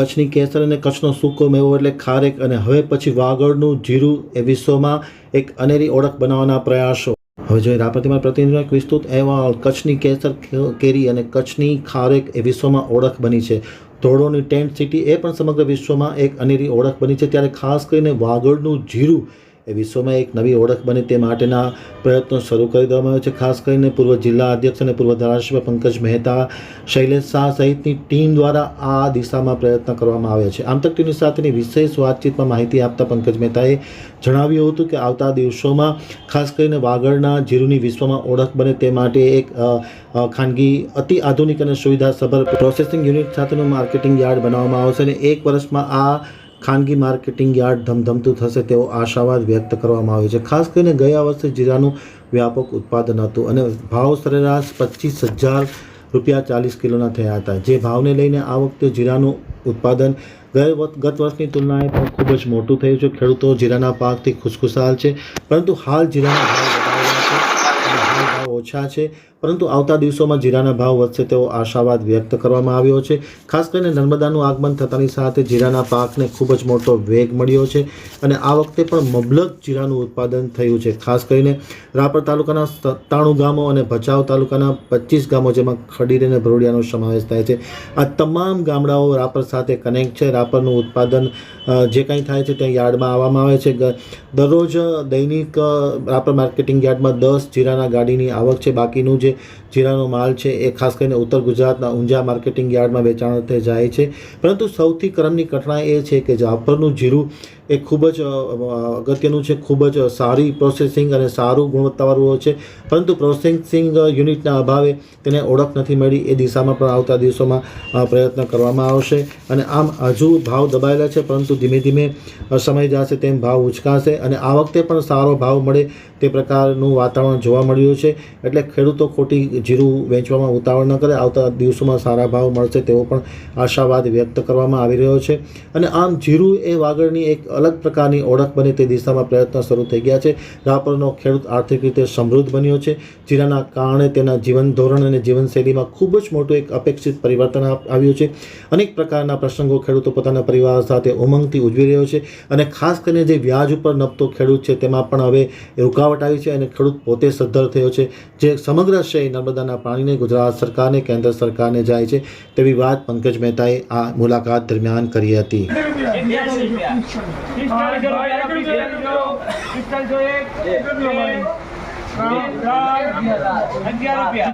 કચ્છની કેસર અને કચ્છનો સૂકો મેવો એટલે ખારેક અને હવે પછી વાગડનું જીરું એ વિશ્વમાં એક અનેરી ઓળખ બનાવવાના પ્રયાસો. હવે જોઈએ રાપરતીમાં પ્રતિનિધિનો એક વિસ્તૃત અહેવાલ. કચ્છની કેસર કેરી અને કચ્છની ખારેક એ વિશ્વમાં ઓળખ બની છે. ધોળોની ટેન્ટ સિટી એ પણ સમગ્ર વિશ્વમાં એક અનેરી ઓળખ બની છે. ત્યારે ખાસ કરીને વાગડનું જીરું એ વિશ્વમાં એક નવી ઓળખ બને તે માટેના પ્રયત્નો શરૂ કરી દેવામાં આવ્યા છે. ખાસ કરીને પૂર્વ જિલ્લા અધ્યક્ષ અને પૂર્વ ધારાસભ્ય પંકજ મહેતા, શૈલેષ શાહ સહિતની ટીમ દ્વારા આ દિશામાં પ્રયત્ન કરવામાં આવ્યા છે. આમ તક ટીવી સાથેની વિશેષ વાતચીતમાં માહિતી આપતા પંકજ મહેતાએ જણાવ્યું હતું કે આવતા દિવસોમાં, ખાસ કરીને વાગડના જીરુની વિશ્વમાં ઓળખ બને તે માટે એક ખાનગી અતિ આધુનિક અને સુવિધાસભર પ્રોસેસિંગ યુનિટ સાથેનું માર્કેટિંગ યાર્ડ બનાવવામાં આવશે અને એક વર્ષમાં આ ખાનગી માર્કેટિંગ યાર્ડ ધમધમતું થશે તેવો આશાવાદ વ્યક્ત કરવામાં આવ્યો છે. ખાસ કરીને ગયા વર્ષે જીરાનું વ્યાપક ઉત્પાદન હતું અને ભાવ સરેરાશ પચીસ હજાર રૂપિયા ચાલીસ કિલોના થયા હતા. જે ભાવને લઈને આ વખતે જીરાનું ઉત્પાદન ગયા ગત વર્ષની તુલનાએ પણ ખૂબ જ મોટું થયું છે. ખેડૂતો જીરાના પાકથી ખુશખુશાલ છે, પરંતુ હાલ જીરાના ભાવ વધારેલા છે અને હાલ ભાવ ઓછા છે, પરંતુ આવતા દિવસોમાં જીરાના ભાવ વધશે તેવો આશાવાદ વ્યક્ત કરવામાં આવ્યો છે. ખાસ કરીને નર્મદાનું આગમન થતાની સાથે જીરાના પાકને ખૂબ જ મોટો વેગ મળ્યો છે અને આ વખતે પણ મબલક જીરાનું ઉત્પાદન થયું છે. ખાસ કરીને રાપર તાલુકાના સત્તાણું ગામો અને ભચાઉ તાલુકાના પચીસ ગામો જેમાં ખડીર અને ભરોડિયાનો સમાવેશ થાય છે. આ તમામ ગામડાઓ રાપર સાથે કનેક્ટ છે. રાપરનું ઉત્પાદન જે કંઈ થાય છે ત્યાં યાર્ડમાં આવવામાં આવે છે. દરરોજ દૈનિક રાપર માર્કેટિંગ યાર્ડમાં દસ જીરાના ગાડીની આવક છે, બાકીનું જે જીરાનો માલ છે એ ખાસ કરીને ઉત્તર ગુજરાતના ઊંઝા માર્કેટિંગ યાર્ડમાં વેચાણ અર્થે જાય છે. પરંતુ સૌથી કરમની ઘટના એ છે કે જાફરનું જીરું એ ખૂબ જ અગત્યનું છે, ખૂબ જ સારી પ્રોસેસિંગ અને સારું ગુણવત્તાવાળું હોય છે. પરંતુ પ્રોસેસિંગ યુનિટના અભાવે તેને ઓળખ નથી મળી. એ દિશામાં પણ આવતા દિવસોમાં પ્રયત્ન કરવામાં આવશે. અને આમ હજુ ભાવ દબાયેલા છે, પરંતુ ધીમે ધીમે સમય જશે તેમ ભાવ ઉચકાશે. અને આ વખતે પણ સારો ભાવ મળે તે પ્રકારનું વાતાવરણ જોવા મળ્યું છે. એટલે ખેડૂતો ખોટી જીરું વેચવામાં ઉતાવળ ન કરે. આવતા દિવસોમાં સારા ભાવ મળશે તેવો પણ આશાવાદ વ્યક્ત કરવામાં આવી રહ્યો છે. અને આમ જીરું એ વાગડની એક અલગ પ્રકારની ઓળખ બને તે દિશામાં પ્રયત્ન શરૂ થઈ ગયા છે. રાપરનો ખેડૂત આર્થિક રીતે સમૃદ્ધ બન્યો છે. જીરાના કારણે તેના જીવન ધોરણ અને જીવનશૈલીમાં ખૂબ જ મોટું એક અપેક્ષિત પરિવર્તન આવ્યું છે. અનેક પ્રકારના પ્રસંગો ખેડૂતો પોતાના પરિવાર સાથે ઉમંગથી ઉજવી રહ્યો છે અને ખાસ કરીને જે વ્યાજ ઉપર નપતો ખેડૂત છે તેમાં પણ હવે રૂકાવટ આવી છે અને ખેડૂત પોતે સદ્ધર થયો છે. જે સમગ્ર શ્રેય નર્મદાના પાણીને ગુજરાત સરકારને, કેન્દ્ર સરકારને જાય છે તેવી વાત પંકજ મહેતાએ આ મુલાકાત દરમિયાન કરી હતી.